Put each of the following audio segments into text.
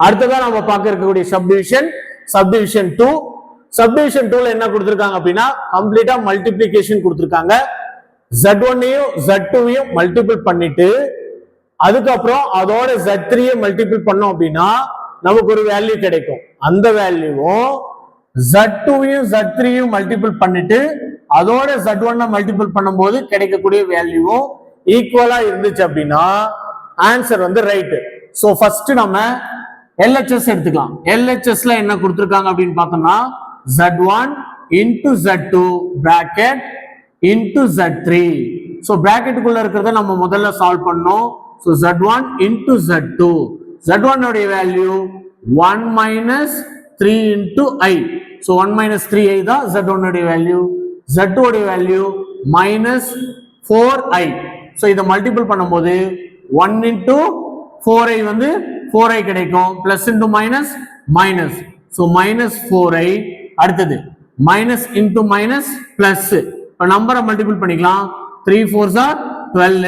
அடுத்ததான் நம்ம பார்க்க இருக்கக்கூடிய சப்டிவிஷன் சப்டிவிஷன் டூ சப்டிவிஷன் டூல என்ன கொடுத்துருக்காங்க அப்படின்னா கம்ப்ளீட்டா மல்டிப்ளிகேஷன் கொடுத்துருக்காங்க. ஜெட் ஒன்னையும் ஜெட் டூவையும் மல்டிபிள் பண்ணிட்டு அதுக்கப்புறம் அதோட ஜெட் த்ரீயை மல்டிபிள் பண்ணோம் அப்படின்னா நமக்கு ஒரு வேல்யூ கிடைக்கும். அந்த வேல்யூவும் ஜெட் டூவையும் ஜெட் த்ரீயும் மல்டிபிள் பண்ணிட்டு அதோட ஜெட் ஒன்னை மல்டிபிள் பண்ணும்போது கிடைக்கக்கூடிய வேல்யூவும் ஈக்குவலா இருந்துச்சு அப்படின்னா ஆன்சர் வந்து ரைட்டு ஸோ ஃபர்ஸ்ட் நம்ம எல்ஹெச்எஸ் எடுத்துக்கலாம். எல்ஹெச்எஸ்ல என்ன கொடுத்துருக்காங்க அப்படின்னு பார்த்தோம்னா Z one into Z two bracket into Z three so பிராக்கெட்டுக்குள்ள இருக்கிறத நம்ம முதல்ல சால்வ் பண்ணோம். So Z one into Z two Z ஒன்னுடைய value one minus three into i so one minus three i தான் ஜட் ஒன்னுடைய value Z டூடைய value minus four i so இதை multiple பண்ணும்போது one into four ஐ வந்து four ஐ கிடைக்கும். Plus into minus minus so minus four i அடுத்தது. Minus into minus plus இப்போ நம்பரை multiple பண்ணிக்கலாம். த்ரீ ஃபோர் சார் டுவெல்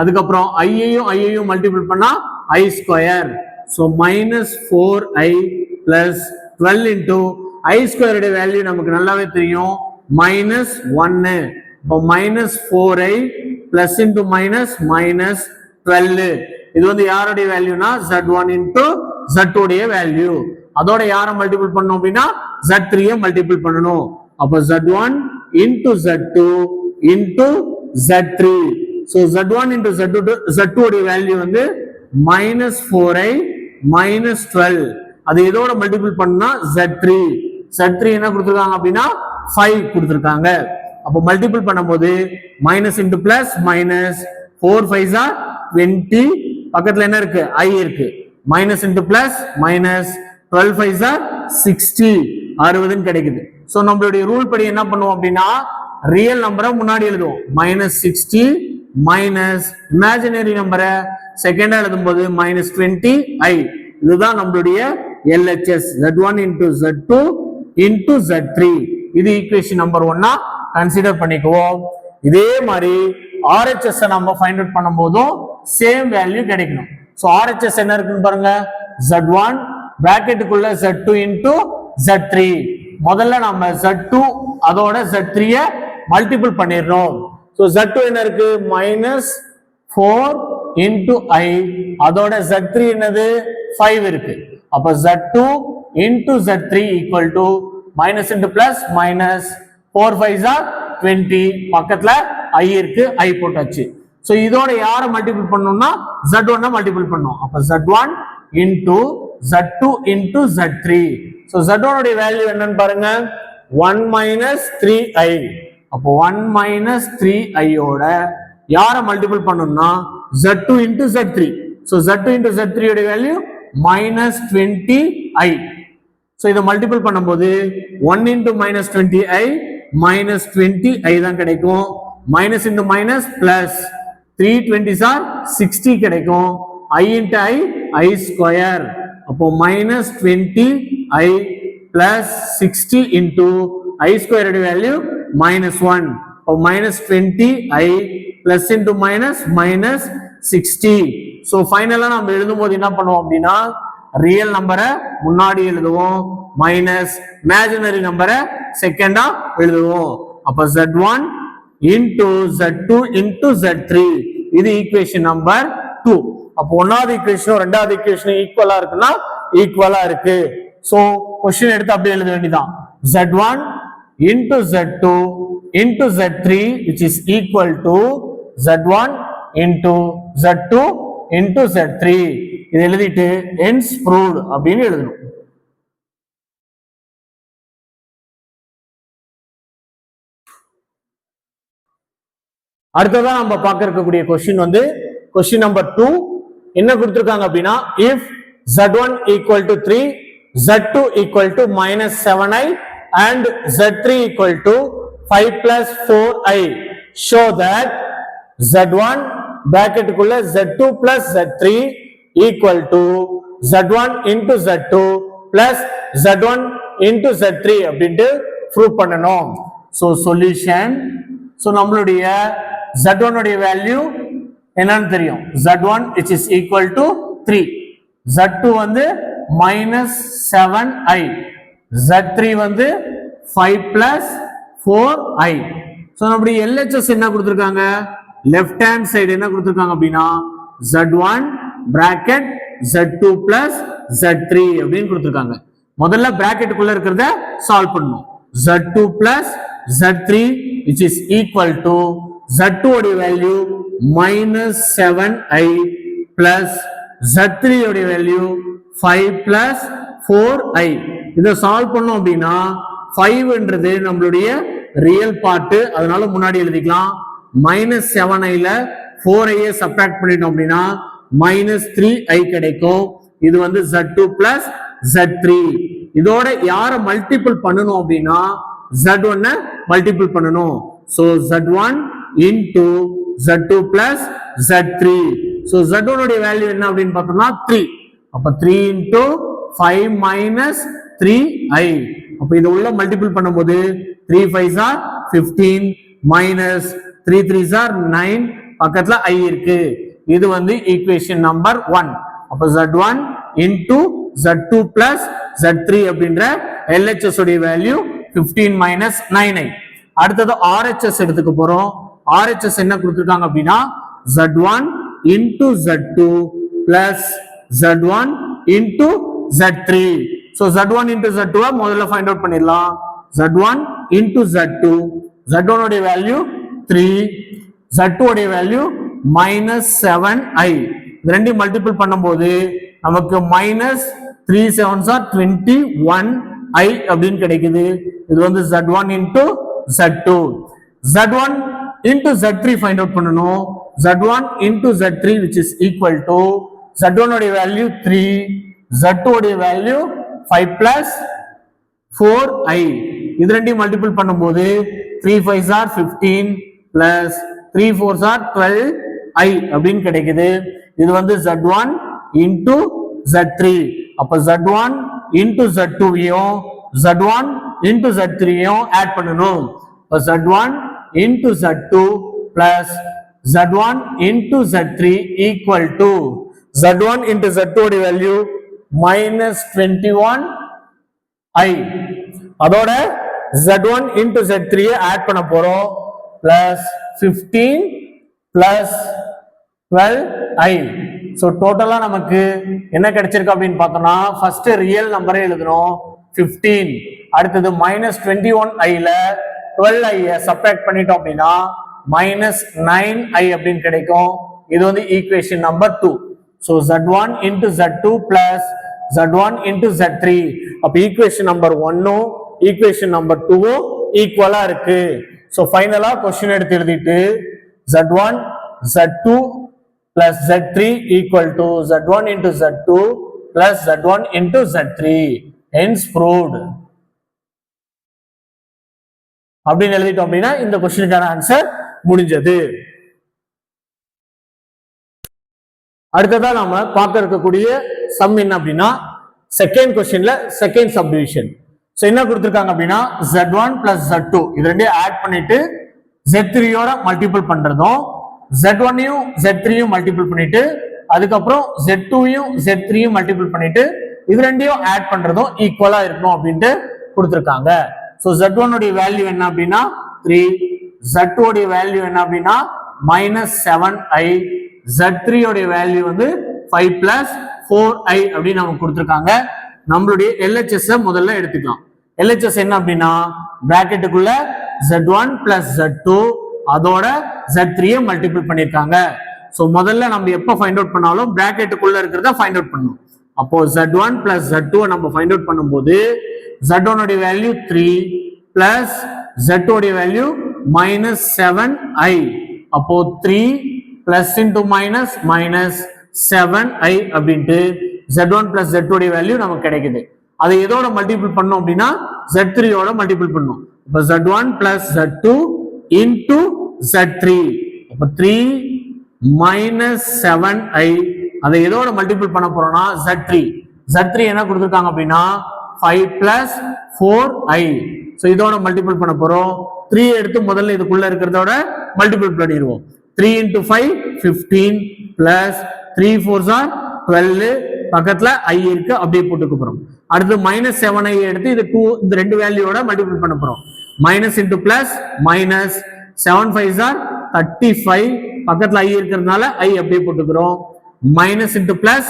அதுக்கப்புறம் ஐயையும் ஐயையும் மல்டிபிள் பண்ணா i square so minus four i plus twelve into i ஸ்கொயருடைய value நமக்கு நல்லாவே தெரியும். மைனஸ் ஒன்னு இப்போ minus four i plus into minus minus twelve இது வந்து யாருடைய வேல்யூனா ஜட் ஒன் இன்டூ ஜட் உடைய வேல்யூ. அதோட யாரை மல்டிபிள் பண்ணோம் அப்படின்னா ஜட் த்ரீயை மல்டிபிள் பண்ணணும். அப்போ Z one into Z two into Z three so Z one into Z two Z two உடைய வேல்யூ வந்து minus four i minus twelve அது எதோட மல்டிபிள் பண்ணா ஜட் த்ரீ ஜட் த்ரீ என்ன கொடுத்துருக்காங்க அப்படின்னா ஃபைவ் கொடுத்துருக்காங்க. அப்போ மல்டிபிள் பண்ணும்போது minus into plus minus four five are twenty பக்கத்துல என்ன இருக்கு? ஐ இருக்கு. Minus into plus minus twelve five are sixty அறுபதுன்னு கிடைக்குது. ஸோ நம்மளுடைய ரூல் படி என்ன பண்ணுவோம் அப்படின்னா ரியல் நம்பரை முன்னாடி எழுதுவோம். மைனஸ் சிக்ஸ்டி மைனஸ் இமேஜினரி நம்பரை செகண்டா எழுதும் போது மைனஸ் டுவெண்ட்டி ஐ இதுதான் நம்மளுடைய LHS Z one into Z two into Z three இது ஈக்குவேஷன் நம்பர் ஒன்னா கன்சிடர் பண்ணிக்குவோம். இதே மாதிரி ஆர்ஹெச்எஸ் நம்ம ஃபைண்ட் அவுட் பண்ணும் போதும் சேம் வேல்யூ கிடைக்கணும். ஸோ ஆர்ஹெச்எஸ் என்ன இருக்குன்னு பாருங்க? Z one பிராக்கெட்டுக்குள்ள Z two into Z three முதல்ல நம்ம ஜட் டூ அதோட ஜெட் த்ரீய மல்டிபிள் பண்ணிடுறோம். ஸோ ஜெட் டூ என்ன இருக்கு? மைனஸ் ஃபோர் இன்டூ ஐ அதோட ஜெட் த்ரீ என்னது? ஃபைவ் இருக்கு. அப்போ Z two into Z three equal to minus into plus minus four five are twenty பக்கத்தில் ஐ இருக்கு ஐ போட்டாச்சு. ஸோ இதோட யாரை மல்டிபிள் பண்ணணும்னா ஜட் ஒன்னை மல்டிபிள் பண்ணோம். அப்போ Z one into Z two into Z three so Z ஒனுடைய value என்னன்னு பாருங்க. ஒன் மைனஸ் த்ரீ ஐ அப்போ ஒன் மைனஸ் த்ரீ ஐயோட யாரை மல்டிபிள் பண்ணணும்னா Z two into Z three so Z two into Z three value minus twenty i so இதை multiple பண்ணும்போது one into minus twenty i minus twenty i தான் கிடைக்கும். Minus into minus plus three twenty are sixty கிடைக்கும். I into i i square அப்போ minus twenty i plus sixty into i square value minus one அப்போ minus twenty i plus into minus minus sixty so ஃபைனலாக நம்ம எழுதும்போது என்ன பண்ணுவோம் அப்படின்னா real நம்பரை முன்னாடி எழுதுவோம். மைனஸ் இமேஜினரி நம்பரை செகண்டா எழுதுவோம். அப்ப Z one into Z two into Z three இது ஈக்குவேஷன் நம்பர் டூ அப்போ ஒன்னாவது ஈக்குவேஷனும் ரெண்டாவது ஈக்குவேஷனும் ஈக்குவலா இருக்குன்னா ஈக்குவலா இருக்கு. ஸோ கொஸ்டின் எடுத்து அப்படியே எழுத வேண்டியதான் Z one into Z two into Z three which is equal to Z one into Z two into Z three இது எழுதிட்டு என்ஸ் ப்ரூவ்ட் அப்படின்னு எழுதணும். அடுத்ததான் நம்ம பார்க்க இருக்கக்கூடிய கொஸ்டின் வந்து கொஸ்டின் நம்பர் டூ என்ன கொடுத்துருக்காங்க அப்படின்னா if Z one equal to three Z two equal to minus seven i and Z three equal to five plus four i show that Z one பிராக்கெட்டுக்குள்ள Z two plus Z three equal to Z one into Z two plus Z one into Z three அப்படின்ட்டு prove பண்ணணும். So solution so நம்மளுடைய Z ஒன்னுடைய value என்னன்னு தெரியும். Z one which is equal to three Z two வந்து minus seven i Z three வந்து five plus four i so நம்முடைய LHS என்ன கொடுத்துருக்காங்க? லெஃப்ட் ஹேண்ட் சைடு என்ன கொடுத்துருக்காங்க அப்படின்னா? Z one bracket Z two plus Z three அப்படின்னு கொடுத்துருக்காங்க. முதல்ல பிராக்கெட்டுக்குள்ள இருக்கிறத சால்வ் பண்ணணும். Z two plus Z three which is equal to Z two உடைய value minus seven i plus Z three உடைய value five plus four i இதை solve பண்ணோம் அப்படின்னா ஃபைவ்ன்றது நம்மளுடைய ரியல் பார்ட்டு அதனால முன்னாடி எழுதிக்கலாம். மைனஸ் செவன் ஐல ஃபோர் ஐயை சப்ராக்ட் பண்ணிட்டோம் அப்படின்னா மைனஸ் த்ரீ ஐ கிடைக்கும். இது வந்து Z two plus Z three இதோட யாரை மல்டிபிள் பண்ணணும் அப்படின்னா ஜெட் ஒன்ன மல்டிபிள் பண்ணணும். So Z one into Z two plus Z three so Z ஒனுடைய value என்ன அப்படின்னு பார்த்தோம்னா த்ரீ அப்போ three into five minus three i அப்போ இதை உள்ள மல்டிபிள் பண்ணும்போது three five are fifteen minus three three are nine பக்கத்தில் ஐ இருக்கு. இது வந்து ஈக்குவேஷன் நம்பர் ஒன் அப்போ Z one into Z two plus Z three அப்படின்ற எல்ஹெச்எஸ் உடைய value fifteen minus nine i அடுத்தது ஆர்ஹெச்எஸ் எடுத்துக்க போகிறோம் ஆர்ஹெச்எஸ் என்ன கொடுத்துருக்காங்க அப்படின்னா Z one into Z two plus Z one into Z three so Z one into Z டூவை முதல்ல ஃபைண்ட் அவுட் பண்ணிடலாம். Z one into Z two Z one உடைய வேல்யூ த்ரீ ஜெட் டூ உடைய வேல்யூ மைனஸ் செவன் ஐ இது ரெண்டையும் multiple பண்ணும்போது நமக்கு minus three sevens are twenty one i அப்படின்னு கிடைக்குது. இது வந்து Z one into Z two Z one into Z3 find out பண்ணணும் Z1 into Z3 which is equal to Z1 உடைய value 3 Z2 உடைய value 5 plus 4i இது ரெண்டையும் multiple பண்ணும்போது 3 5s are 15 plus 3 4s are 12i அப்படின்னு கிடைக்குது இது வந்து Z1 into Z3 அப்ப Z1 into Z2 யும் Z1 into Z3 யும் ஆட் பண்ணணும் Z1 into Z2 plus Z1 into Z3 equal to Z1 into Z2 value minus 21i அதோட Z1 into Z3 add பண்ண போறோம். Plus 15 plus 12i ஸோ டோட்டலாக நமக்கு என்ன கிடைச்சிருக்கு அப்படின்னு பார்த்தோம்னா ஃபர்ஸ்ட் ரியல் நம்பரே எழுதணும் ஃபிஃப்டீன் அடுத்தது மைனஸ் டுவெண்ட்டி ஒன் ஐல டுவெல் ஐ சப்ராக்ட் பண்ணிட்டோம் அப்படின்னா மைனஸ் நைன் ஐ அப்படின்னு கிடைக்கும். இது வந்து equation number two so Z one into Z two plus z1 into z3 அப்ப ஈக்குவேஷன் நம்பர் ஒன்னும் ஈக்குவேஷன் நம்பர் டூவும் ஈக்குவலா இருக்கு. ஸோ ஃபைனலா கொஸ்டின் எடுத்து எழுதிட்டு z1 z2 plus z3 equal to z1 into z2 plus z1 into z3 hence proved அப்படின்னு எழுதிட்டோம் அப்படின்னா இந்த கொஸ்டினுக்கான ஆன்சர் முடிஞ்சது. அடுத்ததா நாம பார்க்க இருக்கக்கூடிய சம் என்ன அப்படின்னா செகண்ட் கொஸ்டின்ல செகண்ட் சப்டிவிஷன் ஸோ என்ன கொடுத்துருக்காங்க அப்படின்னா Z one plus Z two இது ரெண்டையும் ஆட் பண்ணிட்டு ஜெட் த்ரீயோட மல்டிபிள் பண்றதும் ஜெட் ஒன்னையும் ஜெட் த்ரீயும் மல்டிபிள் பண்ணிட்டு அதுக்கப்புறம் ஜெட் டூயும் ஜெட் த்ரீயும் மல்டிபிள் பண்ணிட்டு இது ரெண்டையும் ஆட் பண்றதும் ஈக்குவலா இருக்கணும் அப்படின்ட்டு கொடுத்துருக்காங்க. ஸோ ஜெட் ஒன்னுடைய வேல்யூ என்ன அப்படின்னா த்ரீ ஜெட் உடைய வேல்யூ என்ன அப்படின்னா minus seven i Z three உடைய வேல்யூ வந்து ஃபைவ் பிளஸ் ஃபோர் ஐ அப்படின்னு நமக்கு கொடுத்துருக்காங்க. நம்மளுடைய எல்ஹெச்எஸ் முதல்ல எடுத்துக்கலாம். எல்ஹெச்எஸ் என்ன அப்படின்னா பிராக்கெட்டுக்குள்ள Z one plus Z two அதோட ஜெட் த்ரீயை மல்டிபிள் பண்ணியிருக்காங்க. ஸோ முதல்ல நம்ம எப்போ ஃபைண்ட் அவுட் பண்ணாலும் பிராக்கெட்டுக்குள்ள இருக்கிறத ஃபைண்ட் அவுட் பண்ணணும். அப்போ Z one plus Z two நம்ம ஃபைண்ட் அவுட் பண்ணும்போது ஜெட் உடைய வேல்யூ த்ரீ பிளஸ் ஜட் உடைய வேல்யூ மைனஸ் செவன் ஐ அப்போ three plus into minus minus seven i அப்படின்ட்டு ஜெட் ஒன் பிளஸ் ஜெட் உடைய வேல்யூ நமக்கு கிடைக்குது. அதை எதோட மல்டிபிள் பண்ணோம் அப்படின்னா ஜெட் த்ரீயோட மல்டிபிள் பண்ணும். இப்போ Z one plus Z two into Z three அப்போ த்ரீ மைனஸ் செவன் ஐ அதை எதோட மல்டிபிள் பண்ண போறோம்னா ஜட் த்ரீ ஜட் த்ரீ என்ன கொடுத்துருக்காங்க அப்படின்னா five plus four i so இதோட மல்டிபிள் பண்ண போறோம். த்ரீ எடுத்து முதல்ல இதுக்குள்ள இருக்கிறதோட மல்டிபிள் பண்ணிடுவோம். Three into five fifteen plus three four are twelve பக்கத்துல ஐ இருக்கு அப்படியே போட்டுக்க போறோம். அடுத்து மைனஸ் செவன் ஐ எடுத்து இது டூ இந்த ரெண்டு வேல்யூவோட மல்டிபிள் பண்ண போறோம். Minus into plus minus seven five are thirty five பக்கத்துல ஐ இருக்கிறதுனால ஐ அப்படியே போட்டுக்கிறோம். Minus into plus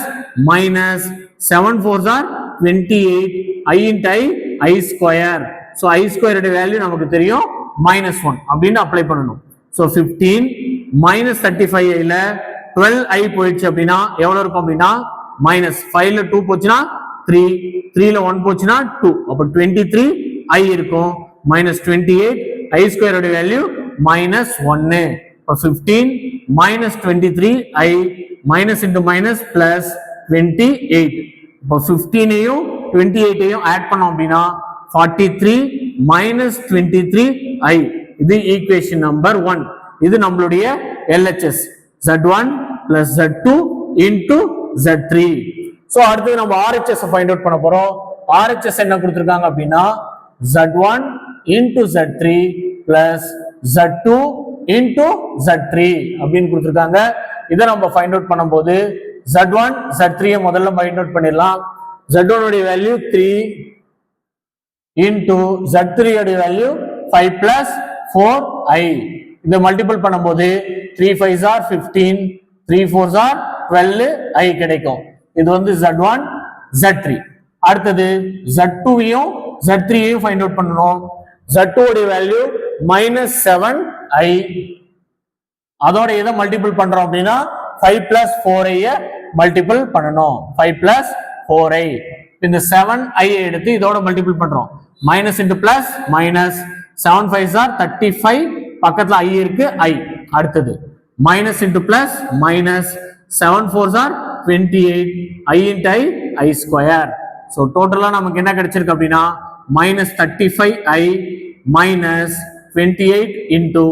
minus seven four are twenty eight i i i square. Square so square ஸ்கொயரோட வேல்யூ நமக்கு தெரியும் மைனஸ் ஒன் அப்படின்னு அப்ளை பண்ணணும். So fifteen minus thirty five ஐல twelve i போயிடுச்சு அப்படின்னா எவ்வளோ இருக்கும் அப்படின்னா மைனஸ் ஃபைவ்ல டூ போச்சுன்னா த்ரீ த்ரீல ஒன் போச்சுன்னா டூ அப்போ டுவெண்ட்டி த்ரீ ஐ இருக்கும். மைனஸ் டுவெண்ட்டி எயிட் square ஸ்கொயரோட வேல்யூ மைனஸ் ஒன்னு இப்போ fifteen minus twenty three i minus into minus plus twenty eight இப்போ ஃபிஃப்டீனையும் டுவெண்ட்டி எயிட்டையும் ஆட் பண்ணோம் அப்படின்னா forty three minus twenty three i இது ஈக்குவேஷன் நம்பர் ஒன் இது நம்மளுடைய LHS Z one plus Z two into Z three so அடுத்து நம்ம ஆர்ஹெச்எஸ் ஃபைண்ட் அவுட் பண்ண போறோம். ஆர்ஹெச்எஸ் என்ன கொடுத்துருக்காங்க அப்படின்னா Z one into Z three plus Z two into Z three அப்படின்னு கொடுத்துருக்காங்க. இதை நம்ம ஃபைண்ட் அவுட் பண்ணும்போது ஜட் ஒன் ஜட் த்ரீயை முதல்ல ஃபைண்ட் அவுட் பண்ணிடலாம். Z ஒனுடைய value three into Z three உடைய value five plus four i இதை மல்டிபிள் பண்ணும்போது three five are fifteen three four are twelve i கிடைக்கும். இது வந்து ஜெட் ஒன் ஜெட் த்ரீ அடுத்தது ஜட் டூவையும் ஜட் த்ரீயையும் ஃபைண்ட் அவுட் பண்ணணும். ஜட் டூ உடைய வேல்யூ மைனஸ் செவன் ஐ அதோட எதை மல்டிபிள் பண்றோம் அப்படின்னா ஃபைவ் பிளஸ் ஃபோர் ஐய மல்டிபிள் பண்ணணும். Five plus four i. இந்த செவன் ஐ எடுத்து இதோட மல்டிபிள் பண்றோம். Minus into plus minus seven five are thirty five பக்கத்துல ஐ இருக்கு ஐ அடுத்தது. Minus into plus minus seven four are twenty eight i into i i square so டோட்டலாக நமக்கு என்ன கிடைச்சிருக்கு அப்படின்னா minus thirty five i minus twenty eight into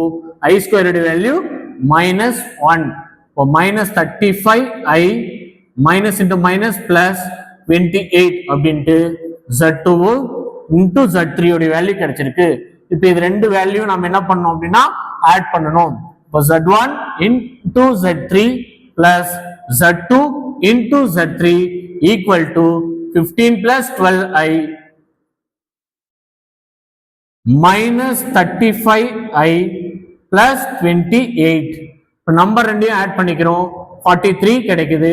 i ஸ்கொயருடைய value minus one இப்போ minus thirty five i minus into minus plus twenty eight அப்படின்ட்டு Z two into Z த்ரீயோடைய value கிடைச்சிருக்கு. இப்போ இது ரெண்டு வேல்யூ நம்ம என்ன பண்ணோம் அப்படின்னா ஆட் பண்ணணும். இப்போ Z one into Z three plus Z two into Z three equal to fifteen plus twelve i minus thirty five i plus twenty eight இப்போ நம்பர் ரெண்டையும் ஆட் பண்ணிக்கிறோம். ஃபார்ட்டி த்ரீ கிடைக்குது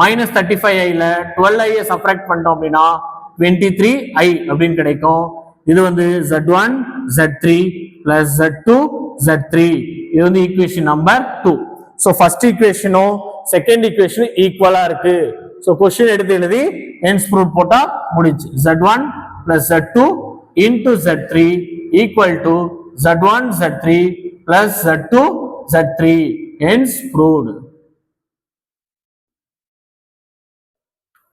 மைனஸ் தேர்ட்டி ஃபைவ் ஐல twelve ஐயை subtract பண்ணிட்டோம் அப்படின்னா twenty three i அப்படின்னு கிடைக்கும். இது வந்து Z one Z three plus Z two Z three இது வந்து equation number two so first ஈக்குவேஷனும் second ஈக்குவேஷனும் ஈக்குவலாக இருக்கு. ஸோ கொஸ்டின் எடுத்து எழுதி என்ஸ் ப்ரூட் போட்டால் முடிச்சு Z one plus Z two into Z three equal to Z one Z three plus Z2 Z3 hence proved